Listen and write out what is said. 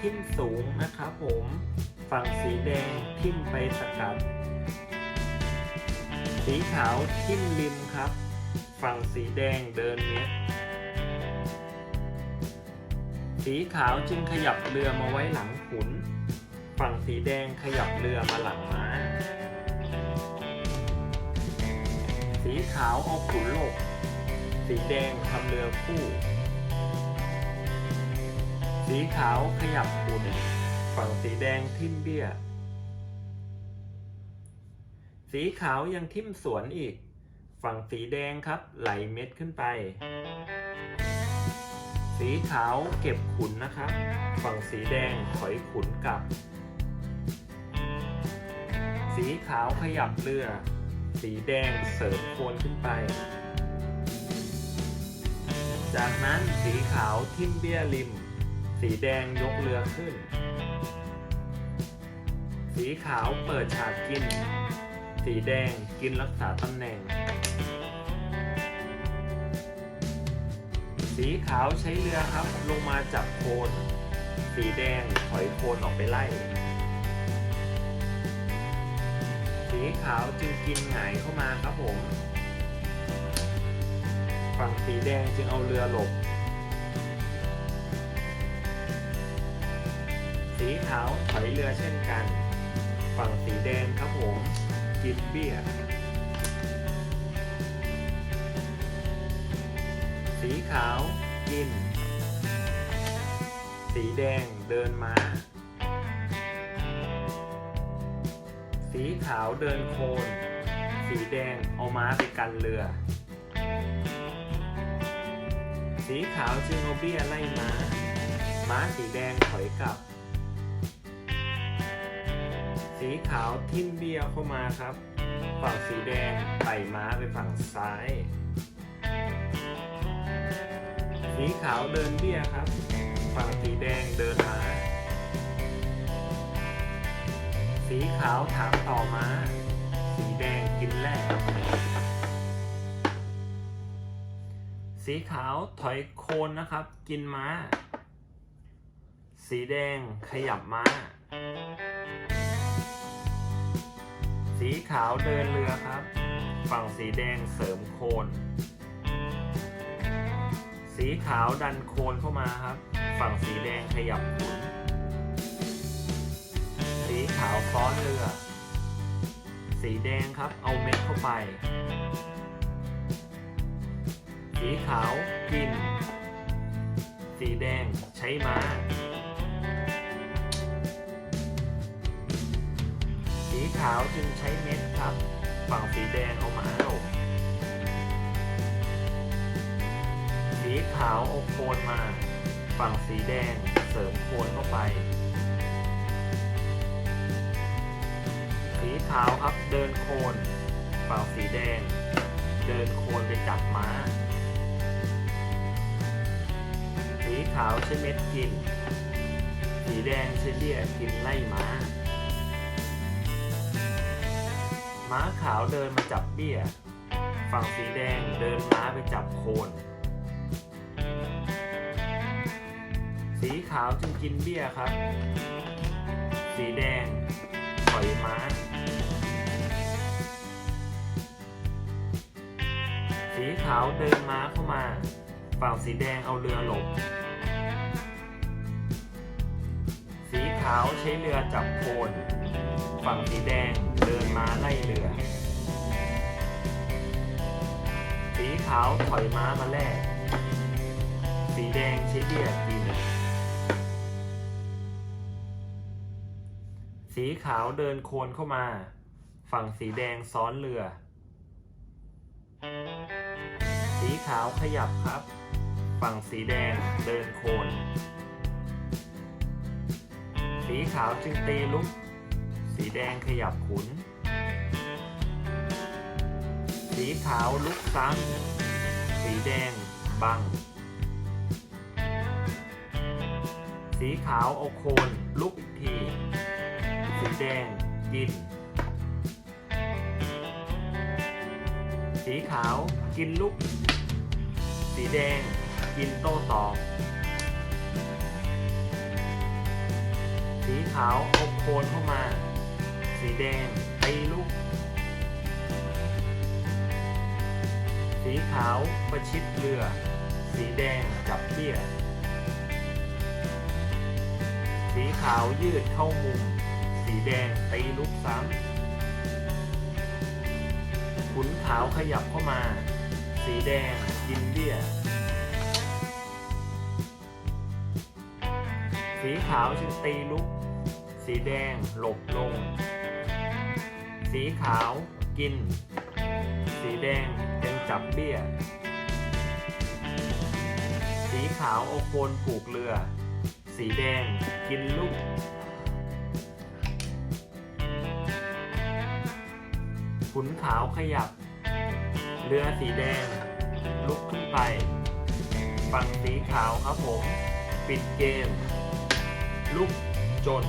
ทิ่มสูงนะครับผม ฝั่งสีแดงทิ่มไปสกัด สีขาวทิ่มริมครับ ฝั่งสีแดงเดินเม็ด สีขาวจึงขยับเรือมาไว้หลังขุน ฝั่งสีแดงขยับเรือมาหลังม้า สีขาวเอาขุนหลบสีแดงทำเรือคู่ สีขาวขยับขุน ฝั่งสีแดงทิ่มเบี้ย สีขาวยังทิ่มสวนอีก ฝั่งสีแดงครับไหลเม็ดขึ้นไป สีขาวเก็บขุนนะครับ ฝั่งสีแดงถอยขุนกลับ สีขาวขยับเรือ สีแดงเสริมโคนขึ้นไปจากนั้นสีขาวทิ่มเบี้ยริม สีแดงยกเรือขึ้น สีขาวเปิดฉากกิน สีแดงกินรักษาตำแหน่ง สีขาวใช้เรือครับลงมาจับโคน สีแดงถอยโคนออกไปไล่ สีขาวจึงกินหงายเข้ามาครับผม ฝั่งสีแดงจึงเอาเรือหลบ สีขาวถอยเรือเช่นกัน ฝั่งสีแดงครับผมกินเบี้ย สีขาวกิน สีแดงเดินมา สีขาวเดินโคน สีแดงเอาม้าไปกันเรือ สีขาวจึงเอาเบี้ยไล่ม้าม้าสีแดงถอยกลับ สีขาวทิ่มเบี้ยเข้ามาครับ ฝั่งสีแดงไต่ม้าไปฝั่งซ้าย สีขาวเดินเบี้ยครับ ฝั่งสีแดงเดินม้า สีขาวถามต่อม้า สีแดงกินแรกสีขาวถอยโคนนะครับ กินม้า สีแดงขยับม้า สีขาวเดินเรือครับ ฝั่งสีแดงเสริมโคน สีขาวดันโคนเข้ามาครับ ฝั่งสีแดงขยับขุนสีขาวซ้อนเรือ สีแดงครับเอาเม็ดเข้าไป สีขาวกิน สีแดงใช้ม้าาวจึงใช้เม็ดครับ ฝั่งสีแดงเอามาหลบสีขาวเอาโคนมา ฝั่งสีแดงเสริมโคนเข้าไป สีขาวครับเดินโคน ฝั่งสีแดง เดินโคนไปจับม้า สีขาวใช้เม็ดกิน สีแดงใช้เบี้ยกินไล่ม้า ม้าขาวเดินมาจับเบี้ย ฝั่งสีแดงเดินม้าไปจับโคน สีขาวจึงกินเบี้ยครับ สีแดงถอยม้า สีขาวเดินม้าเข้ามา ฝั่งสีแดงเอาเรือหลบ สีขาวใช้เรือจับโคน ฝั่งสีแดงาไล่เรือ สีขาวถอยม้ามาแลกสีแดงใช้เบี้ยกินสีขาวเดินโคนเข้ามา ฝั่งสีแดงซ้อนเรือ สีขาวขยับครับ ฝั่งสีแดงเดินโคน สีขาวจึงตีลุก สีแดงขยับขุน สีขาวลุกซ้ำสีแดงบัง สีขาวเอโคนลุกที สีแดงกิน สีขาวกินลุก สีแดงกินโต้ตอบสีขาวอาโคนเข้ามา สีแดงตีลูก สีขาวประชิดเรือ สีแดงจับเบี้ย สีขาวยืดเข้ามุม สีแดงตีลูกซ้ำขุนขาวขยับเข้ามา สีแดงกินเบี้ย สีขาวจึงตีลุก สีแดงหลบลง สีขาวกิน สีแดง จับเบี้ย สีขาวเอโคนผูกเรือ สีแดงกินลูก ขุนขาวขยับ เรือสีแดง ลุกขึ้นไป ฝั่งสีขาวครับผม ปิดเกม ลุกจน